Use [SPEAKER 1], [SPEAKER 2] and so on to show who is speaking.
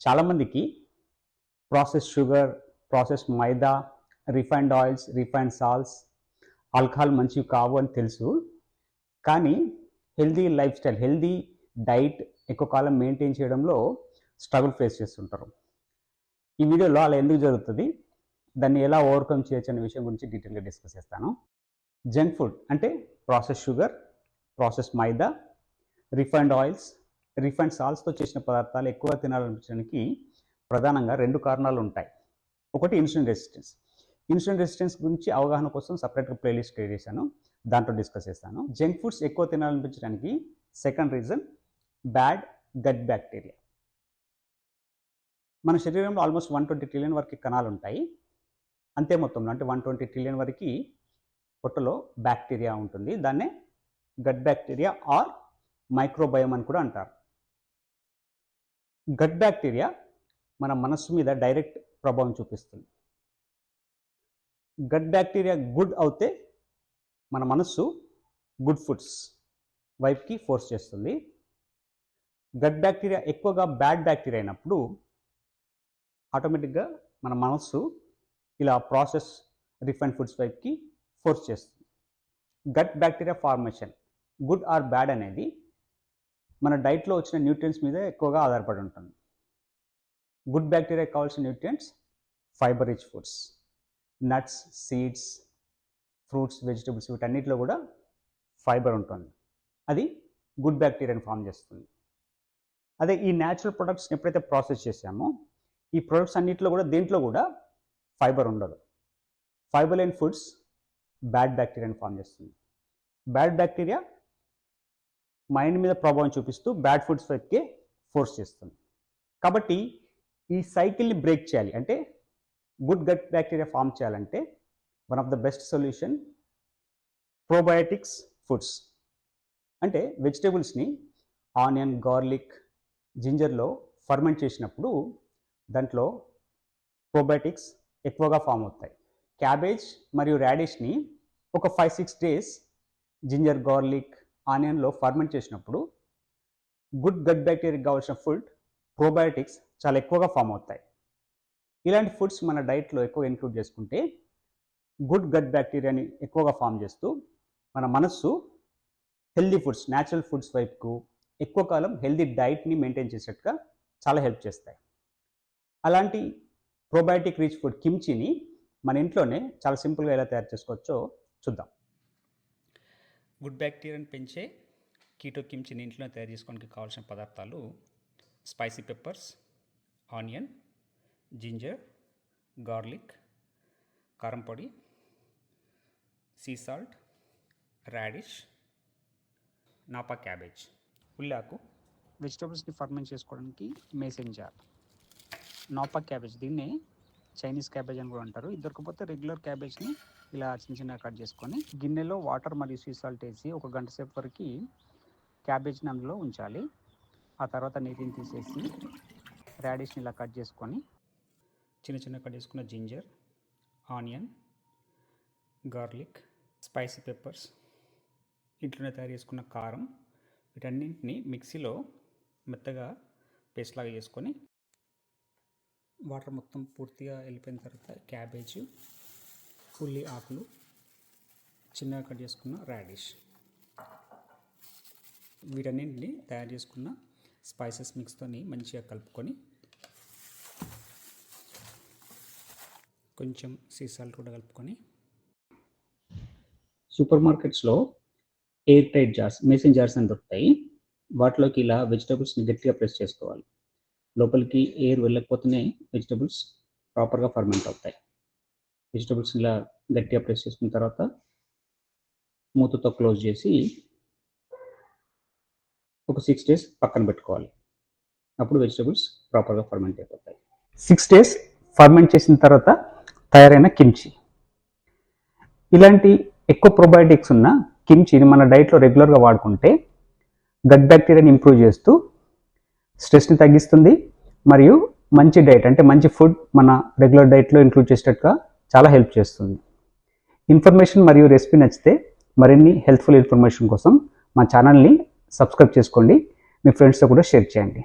[SPEAKER 1] చాలామందికి process sugar process maida refined oils refined salts alcohol మంచివి కావు అని తెలుసు. కానీ healthy lifestyle healthy diet ఎక్కువ కాలం మెయింటైన్ చేయడంలో స్ట్రగుల్ ఫేస్ చేస్తుంటారు. ఈ వీడియోలో అలా ఎందుకు జరుగుతుంది? దాన్ని ఎలా ఓవర్కమ్ చేయొచ్చు అనే విషయం గురించి డీటెయిల్గా డిస్కస్ చేస్తాను. జంక్ ఫుడ్ అంటే process sugar process maida refined oils refined సాల్స్తో చేసిన పదార్థాలు ఎక్కువ తినాలనిపించడానికి ప్రధానంగా రెండు కారణాలు ఉంటాయి. ఒకటి ఇన్సులిన్ రెసిస్టెన్స్. ఇన్సులిన్ రెసిస్టెన్స్ గురించి అవగాహన కోసం సపరేట్గా ప్లేలిస్ట్ క్రియేట్ చేశాను. దాంట్లో డిస్కస్ చేస్తాను. జంక్ ఫుడ్స్ ఎక్కువ తినాలనిపించడానికి second reason bad gut bacteria. మన శరీరంలో ఆల్మోస్ట్ వన్ ట్వంటీ ట్రిలియన్ వరకు కణాలు ఉంటాయి. అంతే మొత్తంలో అంటే వన్ ట్వంటీ ట్రిలియన్ వరకు పొట్టలో బ్యాక్టీరియా ఉంటుంది. దాన్నే గట్ బ్యాక్టీరియా ఆర్ మైక్రోబయోమ్ అని కూడా అంటారు. గట్ బ్యాక్టీరియా మన మనస్సు మీద డైరెక్ట్ ప్రభావం చూపిస్తుంది. గట్ బ్యాక్టీరియా గుడ్ అవుతే మన మనస్సు గుడ్ ఫుడ్స్ వైపుకి ఫోర్స్ చేస్తుంది. గట్ బ్యాక్టీరియా ఎక్కువగా బ్యాడ్ బ్యాక్టీరియా అయినప్పుడు ఆటోమేటిక్గా మన మనస్సు ఇలా ప్రాసెస్ రిఫైన్ ఫుడ్స్ వైపుకి ఫోర్స్ చేస్తుంది. Gut bacteria formation good or bad అనేది మన డైట్లో వచ్చిన న్యూట్రియంట్స్ మీద ఎక్కువగా ఆధారపడి ఉంటుంది. గుడ్ బ్యాక్టీరియా కావాల్సిన nutrients fibre rich foods. Nuts seeds fruits vegetables వీటన్నిటిలో కూడా ఫైబర్ ఉంటుంది. అది గుడ్ బ్యాక్టీరియాని ఫామ్ చేస్తుంది. అదే ఈ న్యాచురల్ ప్రొడక్ట్స్ని ఎప్పుడైతే ప్రాసెస్ చేసామో ఈ ప్రొడక్ట్స్ అన్నింటిలో కూడా దేంట్లో కూడా ఫైబర్ ఉండదు. ఫైబర్ లేని ఫుడ్స్ బ్యాడ్ బ్యాక్టీరియాని ఫామ్ చేస్తుంది. బ్యాడ్ బ్యాక్టీరియా మైండ్ మీద ప్రభావం చూపిస్తూ బ్యాడ్ ఫుడ్స్ వైపుకి ఫోర్స్ చేస్తుంది. కాబట్టి ఈ సైకిల్ని బ్రేక్ చేయాలి. అంటే గుడ్ గట్ బ్యాక్టీరియా ఫామ్ చేయాలంటే one of the best solution probiotics foods. అంటే వెజిటేబుల్స్ని ఆనియన్ గార్లిక్ జింజర్లో ఫర్మెంట్ చేసినప్పుడు దాంట్లో ప్రోబయోటిక్స్ ఎక్కువగా ఫామ్ అవుతాయి. క్యాబేజ్ మరియు రాడిష్ని ఒక five six days ginger garlic ఆనియన్లో ferment చేసినప్పుడు గుడ్ గట్ బ్యాక్టీరియా కావాల్సిన ఫుడ్ ప్రోబయోటిక్స్ చాలా ఎక్కువగా ఫామ్ అవుతాయి. ఇలాంటి ఫుడ్స్ మన డైట్లో ఎక్కువ ఇంక్లూడ్ చేసుకుంటే గుడ్ గట్ బ్యాక్టీరియాని ఎక్కువగా ఫామ్ చేస్తూ మన మనస్సు హెల్దీ ఫుడ్స్ న్యాచురల్ ఫుడ్స్ వైపుకు ఎక్కువ కాలం హెల్దీ డైట్ని మెయింటైన్ చేసేట్టుగా చాలా హెల్ప్ చేస్తాయి. అలాంటి ప్రోబయోటిక్ రిచ్ ఫుడ్ కిమ్చిని మన ఇంట్లోనే చాలా సింపుల్గా ఎలా తయారు చేసుకోవచ్చో చూద్దాం. గుడ్ బ్యాక్టీరియాని పెంచే కీటో కిమ్చిని ఇంట్లో తయారు చేసుకోవడానికి కావాల్సిన పదార్థాలు spicy peppers onion ginger garlic కారం పొడి sea salt radish napa cabbage. ఉల్లాకు వెజిటబుల్స్ని ఫర్మెంట్ చేసుకోవడానికి మేసన్ జార్ నాపా క్యాబేజ్ దీన్ని చైనీస్ క్యాబేజ్ అని కూడా అంటారు. ఇది దొరకపోతే రెగ్యులర్ క్యాబేజ్ని ఇలా చిన్న చిన్నగా కట్ చేసుకొని గిన్నెలో వాటర్ మరియు సీ సాల్ట్ వేసి ఒక గంట సేపు వరకు క్యాబేజ్ని అందులో ఉంచాలి. ఆ తర్వాత నీటిని తీసేసి రాడిష్ని ఇలా కట్ చేసుకొని చిన్న చిన్న కట్ చేసుకున్న ginger onion garlic spicy peppers ఇంట్లోనే తయారు చేసుకున్న కారం వీటన్నింటిని మిక్సీలో మెత్తగా పేస్ట్ లాగా చేసుకొని వాటర్ మొత్తం పూర్తిగా వెళ్ళిపోయిన తర్వాత క్యాబేజ్ ఉల్లి ఆకులు చిన్నగా కట్ చేసుకున్న రాడిష్. వీటన్నింటిని తయారు చేసుకున్న స్పైసెస్ మిక్స్తోని మంచిగా కలుపుకొని కొంచెం సీ సాల్ట్ కూడా కలుపుకొని సూపర్ మార్కెట్స్లో airtight jars mason jars అని దొరుకుతాయి. వాటిలోకి ఇలా వెజిటబుల్స్ని గట్టిగా ప్రెస్ చేసుకోవాలి. లోపలికి ఎయిర్ వెళ్ళకపోతేనే వెజిటబుల్స్ ప్రాపర్గా ఫర్మెంట్ అవుతాయి. వెజిటబుల్స్ ఇలా గట్టిగా ప్రెస్ చేసుకున్న తర్వాత మూతతో క్లోజ్ చేసి ఒక సిక్స్ డేస్ పక్కన పెట్టుకోవాలి. అప్పుడు వెజిటబుల్స్ ప్రాపర్గా ఫర్మెంట్ అయిపోతాయి. సిక్స్ డేస్ ఫర్మెంట్ చేసిన తర్వాత తయారైన కిమ్చి. ఇలాంటి ఎక్కువ ప్రొబయోటిక్స్ ఉన్న కిమ్చిని మన డైట్లో రెగ్యులర్గా వాడుకుంటే గట్ బ్యాక్టీరియాని ఇంప్రూవ్ చేస్తూ స్ట్రెస్ని తగ్గిస్తుంది మరియు మంచి డైట్ అంటే మంచి ఫుడ్ మన రెగ్యులర్ డైట్లో ఇంక్లూడ్ చేసేటట్టుగా చాలా హెల్ప్ చేస్తుంది. ఇన్ఫర్మేషన్ మరియు రెసిపీ నచ్చితే మరిన్ని హెల్త్ఫుల్ ఇన్ఫర్మేషన్ కోసం మా ఛానల్ని సబ్స్క్రైబ్ చేసుకోండి. మీ ఫ్రెండ్స్తో కూడా షేర్ చేయండి.